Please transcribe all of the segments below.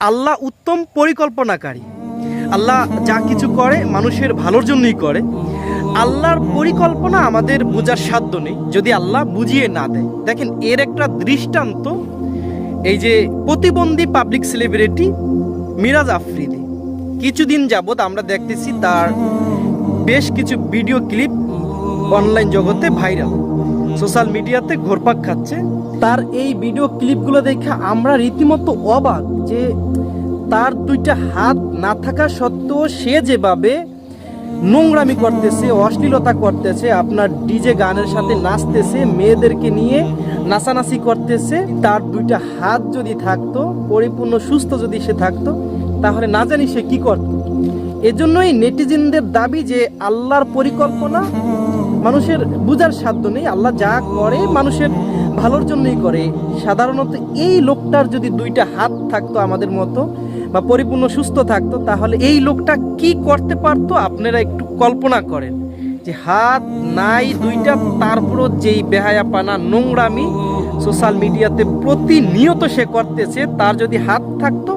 আল্লাহ উত্তম পরিকল্পনাকারী। আল্লাহ যা কিছু করে মানুষের ভালোর জন্যই করে। আল্লাহর পরিকল্পনা আমাদের বোঝার সাধ্য নেই। যদি আল্লাহ বুঝিয়ে না দেয়, দেখেন এর একটা দৃষ্টান্ত এই যে প্রতিবন্ধী পাবলিক সেলিব্রিটি মিরাজ আফ্রিদি। কিছুদিন যাবৎ আমরা দেখতেছি তার বেশ কিছু ভিডিও ক্লিপ অনলাইন জগতে ভাইরাল সোশ্যাল মিডিয়াতে ঘোরপাক খাচ্ছে। তার এই ভিডিও ক্লিপগুলো দেখে আমরা রীতিমতো অবাক যে তার দুইটা হাত না থাকা সত্ত্বেও সে যেভাবে নোংরামি করতেছে, অশ্লীলতা করতেছে, আপনার ডিজে গানের সাথে নাচতেছে, মেয়েদেরকে নিয়ে নাচানাচি করতেছে, তার দুইটা হাত যদি থাকতো, পরিপূর্ণ সুস্থ যদি সে থাকতো, তাহলে না জানি সে কি করত। এজন্যই নেটিজেনদের দাবি যে আল্লাহর পরিকল্পনা মানুষের বুঝার সাধ্য নেই, আল্লাহ যা করে মানুষের ভালোর জন্যই করে। সাধারণত এই লোকটার যদি দুইটা হাত থাকতো আমাদের মতো বা পরিপূর্ণ সুস্থ থাকতো, তাহলে এই লোকটা কি করতে পারতো আপনারা একটু কল্পনা করেন। যে হাত নাই দুইটা, তারপরও যেই বেহায়াপানা, নোংরামি সোশ্যাল মিডিয়াতে প্রতিনিয়ত সে করতেছে, তার যদি হাত থাকতো,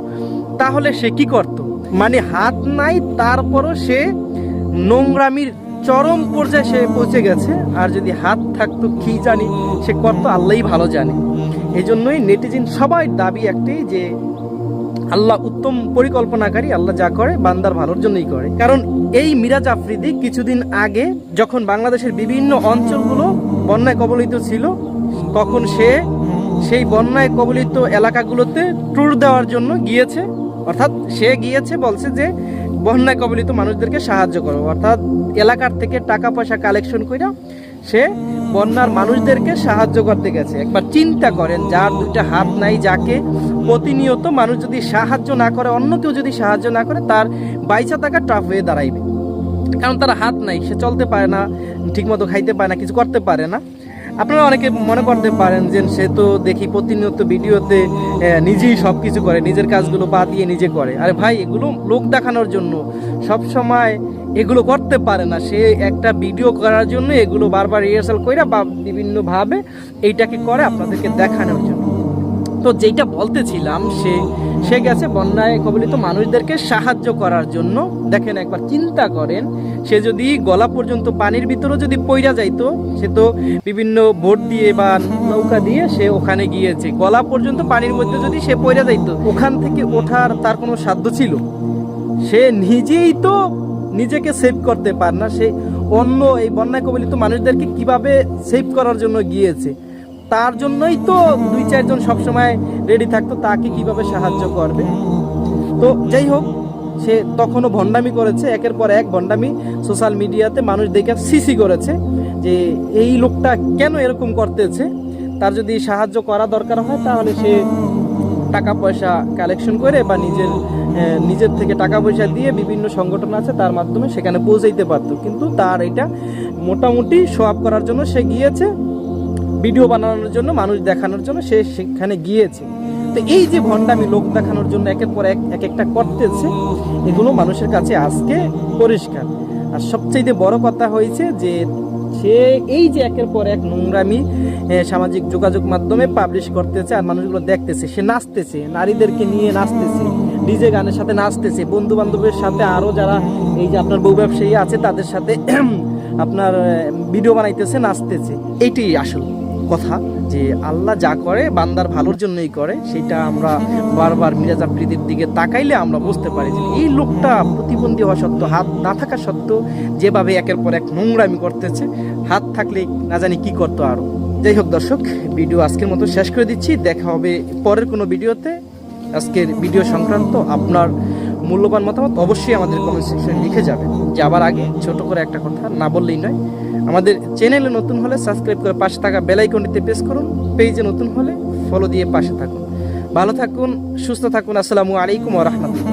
তাহলে সে কি করত? মানে হাত নাই, তারপরও সে নোংরামির চরম পর্যায়ে সে পৌঁছে গেছে। আর যদি হাত থাকতো, কি জানি, সে করতো আল্লাহই ভালো জানে। এই জন্যই নেটিজিন সবাই দাবি একটাই যে, আল্লাহ উত্তম পরিকল্পনাকারী, আল্লাহ যা করে, বান্দার ভালোর জন্যই করে। কারণ এই মিরাজ আফ্রিদি কিছুদিন আগে যখন বাংলাদেশের বিভিন্ন অঞ্চলগুলো বন্যায় কবলিত ছিল, তখন সে সেই বন্যায় কবলিত এলাকাগুলোতে ট্যুর দেওয়ার জন্য গিয়েছে। অর্থাৎ সে গিয়েছে, বলছে যে বন্যায় কবলিত মানুষদেরকে সাহায্য করো। অর্থাৎ এলাকার থেকে টাকা পয়সা কালেকশন করে সে বন্যার মানুষদেরকে সাহায্য করতে গেছে। একবার চিন্তা করেন, যার দুইটা হাত নাই, যাকে প্রতিনিয়ত মানুষ যদি সাহায্য না করে, অন্য কেউ যদি সাহায্য না করে, তার বাইচা থাকা টাফ হয়ে দাঁড়াইবে। কারণ তার হাত নাই, সে চলতে পারে না, ঠিকমতো খাইতে পারে না, কিছু করতে পারে না। আপনারা অনেকে মনে করতে পারেন যে সে তো দেখি প্রতিনিয়ত ভিডিওতে নিজেই সব কিছু করে, নিজের কাজগুলো পা দিয়ে নিজে করে। আরে ভাই, এগুলো লোক দেখানোর জন্য সব সময় এগুলো করতে পারে না। সে একটা ভিডিও করার জন্য এগুলো বারবার রিহার্সাল করে বা বিভিন্নভাবে এইটাকে করে আপনাদেরকে দেখানোর জন্য। তো যেটা বলতেছিলাম, সে সে গেছে বন্যায় কবলিত মানুষদেরকে সাহায্য করার জন্য। দেখেন একবার চিন্তা করেন, সে যদি গলা পর্যন্ত পানির ভিতরেও যদি পইরা যাইতো, সে তো বিভিন্ন বোট দিয়ে বা নৌকা দিয়ে সে ওখানে গিয়েছে। গলা পর্যন্ত পানির মধ্যে যদি সে পইরা যাইতো, ওখান থেকে ওঠার তার কোনো সাধ্য ছিল? সে নিজেই তো নিজেকে সেভ করতে পার না, সে অন্য এই বন্যায় কবলিত মানুষদেরকে কীভাবে সেভ করার জন্য গিয়েছে? তার জন্যই তো দুই চারজন সবসময় রেডি থাকতো, তাকে কীভাবে সাহায্য করবে? তো যাই হোক, সে তখনও ভণ্ডামি করেছে, একের পর এক ভণ্ডামি সোশ্যাল মিডিয়াতে মানুষ দেখে সিসি করেছে যে এই লোকটা কেন এরকম করতেছে? তার যদি সাহায্য করা দরকার হয়, তাহলে সে টাকা পয়সা কালেকশন করে বা নিজের নিজের থেকে টাকা পয়সা দিয়ে বিভিন্ন সংগঠন আছে, তার মাধ্যমে সেখানে পৌঁছাইতে পারতো। কিন্তু তার এটা মোটামুটি শো করার জন্য সে গিয়েছে। ভিডিও বানানোর জন্য, মানুষ দেখানোর জন্য সে সেখানে গিয়েছে। তো এই যে ভণ্ডামি, লোক দেখানোর জন্য একের পর এক এক একটা করতেছে, এগুলো মানুষের কাছে আজকে পরিষ্কার। আর সবচেয়ে বড় কথা হয়েছে যে, সে এই যে একের পর এক নোংরামি সামাজিক যোগাযোগ মাধ্যমে পাবলিশ করতেছে আর মানুষগুলো দেখতেছে, সে নাচতেছে, নারীদেরকে নিয়ে নাচতেছে, ডিজে গানের সাথে নাচতেছে বন্ধু বান্ধবের সাথে আরও যারা এই যে আপনার বউ ব্যবসায়ী আছে, তাদের সাথে আপনার ভিডিও বানাইতেছে, নাচতেছে। এইটাই আসল। কথা যে আল্লাহ যা করে, বান্দার ভালোর জন্যই করে, সেটা আমরা বারবার মিরাজ আফ্রিদির দিকে তাকাইলে আমরা বুঝতে পারি যে এই লোকটা প্রতিবন্ধী হওয়া সত্ত্বেও, হাত না থাকা সত্ত্বেও যেভাবে একের পর এক নোংরামি করতেছে, হাত থাকলে না জানি কি করতো আরও যাই হোক দর্শক, ভিডিও আজকের মতো শেষ করে দিচ্ছি। দেখা হবে পরের কোনো ভিডিওতে। আজকের ভিডিও সংক্রান্ত আপনার মূল্যবান মতামত অবশ্যই আমাদের কমেন্ট সেকশনে লিখে যাবে। যাবার আগে ছোট করে একটা কথা না বললেই নয়। আমাদের চ্যানেলে নতুন হলে সাবস্ক্রাইব করে পাশে থাকা বেলাইকনটিতে প্রেস করুন পেজে নতুন হলে ফলো দিয়ে পাশে থাকুন। ভালো থাকুন, সুস্থ থাকুন, আসসালামু আলাইকুম রাহমাতুল্লাহ।